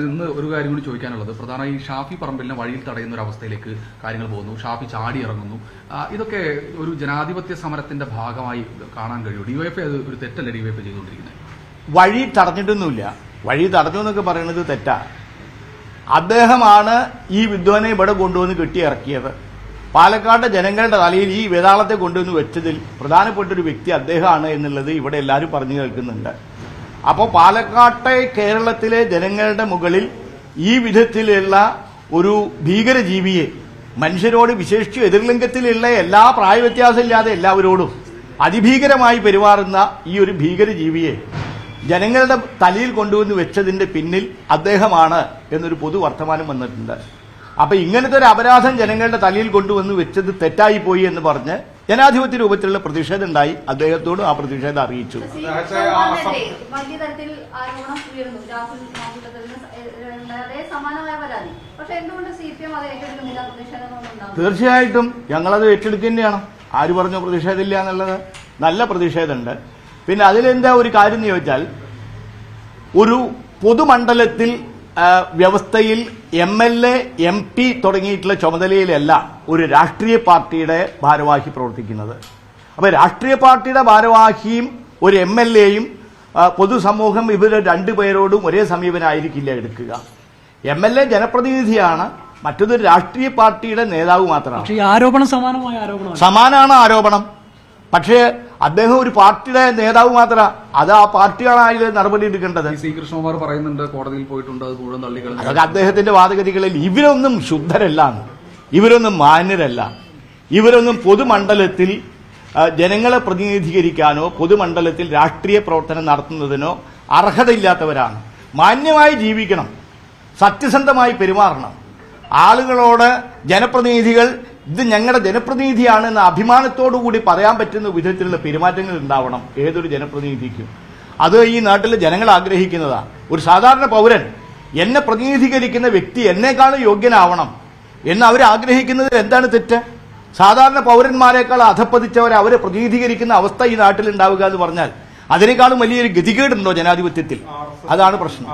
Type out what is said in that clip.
നിന്ന് ഒരു കാര്യം കൂടി ചോദിക്കാനുള്ളത്. പ്രധാന ഈ ഷാഫി പറമ്പിലിനെ വഴിയിൽ തടയുന്ന ഒരു അവസ്ഥയിലേക്ക് കാര്യങ്ങൾ പോകുന്നു. ഷാഫി ചാടി ഇറങ്ങുന്നു. ഇതൊക്കെ ഒരു ജനാധിപത്യ സമരത്തിന്റെ ഭാഗമായി കാണാൻ കഴിയും ഡിവൈഎഫ് അത് ഒരു തെറ്റല്ല ഡിവൈഎഫ് ചെയ്തുകൊണ്ടിരിക്കുന്നത്? വഴി തടഞ്ഞിട്ടൊന്നുമില്ല. വഴി തടഞ്ഞു എന്നൊക്കെ പറയുന്നത് തെറ്റാ. അദ്ദേഹമാണ് ഈ വിദ്വാനെ ഇവിടെ കൊണ്ടുവന്ന് കെട്ടിയിറക്കിയത്. പാലക്കാട് ജനങ്ങളുടെ തലയിൽ ഈ വേതാളത്തെ കൊണ്ടുവന്ന് വെച്ചതിൽ പ്രധാനപ്പെട്ട ഒരു വ്യക്തി അദ്ദേഹമാണ് എന്നുള്ളത് ഇവിടെ എല്ലാവരും പറഞ്ഞു കേൾക്കുന്നുണ്ട്. അപ്പോൾ പാലക്കാട്ടെ കേരളത്തിലെ ജനങ്ങളുടെ മുകളിൽ ഈ വിധത്തിലുള്ള ഒരു ഭീകരജീവിയെ മനുഷ്യരോട് വിശേഷിച്ച് എതിർലിംഗത്തിലുള്ള എല്ലാ പ്രായവ്യത്യാസമില്ലാതെ എല്ലാവരോടും അതിഭീകരമായി പെരുമാറുന്ന ഈ ഒരു ഭീകരജീവിയെ ജനങ്ങളുടെ തലയിൽ കൊണ്ടുവന്ന് വെച്ചതിന്റെ പിന്നിൽ അദ്ദേഹമാണ് എന്നൊരു പൊതു വർത്തമാനം വന്നിട്ടുണ്ട്. അപ്പൊ ഇങ്ങനത്തെ ഒരു അപരാധം ജനങ്ങളുടെ തലയിൽ കൊണ്ടുവന്ന് വെച്ചത് തെറ്റായിപ്പോയി എന്ന് പറഞ്ഞ് ജനാധിപത്യ രൂപത്തിലുള്ള പ്രതിഷേധം ഉണ്ടായി. അദ്ദേഹത്തോടും ആ പ്രതിഷേധം അറിയിച്ചു. തീർച്ചയായിട്ടും ഞങ്ങളത് ഏറ്റെടുക്കുന്നതാണ് ആര് പറഞ്ഞു പ്രതിഷേധമില്ല എന്നുള്ളത് നല്ല പ്രതിഷേധമുണ്ട്. പിന്നെ അതിലെന്താ ഒരു കാര്യം എന്ന് ചോദിച്ചാൽ ഒരു പൊതുമണ്ഡലത്തിൽ വ്യവസ്ഥയിൽ M L A M P തുടങ്ങിയിട്ടുള്ള ചുമതലയിലല്ല ഒരു രാഷ്ട്രീയ പാർട്ടിയുടെ ഭാരവാഹി പ്രവർത്തിക്കുന്നത്. അപ്പൊ രാഷ്ട്രീയ പാർട്ടിയുടെ ഭാരവാഹിയും ഒരു എം എൽ എയും പൊതുസമൂഹം ഇവർ രണ്ടുപേരോടും ഒരേ സമീപനായിരിക്കില്ല എടുക്കുക. എം എൽ എ ജനപ്രതിനിധിയാണ് മറ്റൊരു രാഷ്ട്രീയ പാർട്ടിയുടെ നേതാവ് മാത്രമാണ്. സമാനമാണ് ആരോപണം. പക്ഷേ അദ്ദേഹം ഒരു പാർട്ടിയുടെ നേതാവ് മാത്രമാണ് അത് ആ പാർട്ടിയാണ് അതിൽ നടപടി എടുക്കേണ്ടത് ഈ സി കൃഷ്ണകുമാർ പറയുന്നുണ്ട് കോടതിയിൽ പോയിട്ടുണ്ട് അത് മുഴുവൻ തള്ളികൾ അതൊക്കെ അദ്ദേഹത്തിന്റെ വാദഗതികളിൽ ഇവരൊന്നും ശുദ്ധരല്ല ഇവരൊന്നും മാന്യരല്ല. ഇവരൊന്നും പൊതുമണ്ഡലത്തിൽ ജനങ്ങളെ പ്രതിനിധീകരിക്കാനോ പൊതുമണ്ഡലത്തിൽ രാഷ്ട്രീയ പ്രവർത്തനം നടത്തുന്നതിനോ അർഹതയില്ലാത്തവരാണ്. മാന്യമായി ജീവിക്കണം. സത്യസന്ധമായി പെരുമാറണം. ആളുകളോട് ജനപ്രതിനിധികൾ ഇത് ഞങ്ങളുടെ ജനപ്രതിനിധിയാണ് എന്ന അഭിമാനത്തോടു കൂടി പറയാൻ പറ്റുന്ന വിധത്തിലുള്ള പെരുമാറ്റങ്ങൾ ഉണ്ടാവണം ഏതൊരു ജനപ്രതിനിധിക്കും. അത് ഈ നാട്ടിലെ ജനങ്ങൾ ആഗ്രഹിക്കുന്നതാണ് ഒരു സാധാരണ പൗരൻ എന്നെ പ്രതിനിധീകരിക്കുന്ന വ്യക്തി എന്നെക്കാളും യോഗ്യനാവണം എന്ന് അവർ ആഗ്രഹിക്കുന്നത് എന്താണ് തെറ്റ്? സാധാരണ പൗരന്മാരെക്കാൾ അധപ്പതിച്ചവരെ അവരെ പ്രതിനിധീകരിക്കുന്ന അവസ്ഥ ഈ നാട്ടിൽ ഉണ്ടാവുക എന്ന് പറഞ്ഞാൽ അതിനേക്കാളും വലിയൊരു ഗതികേടുണ്ടോ ജനാധിപത്യത്തിൽ? അതാണ് പ്രശ്നം.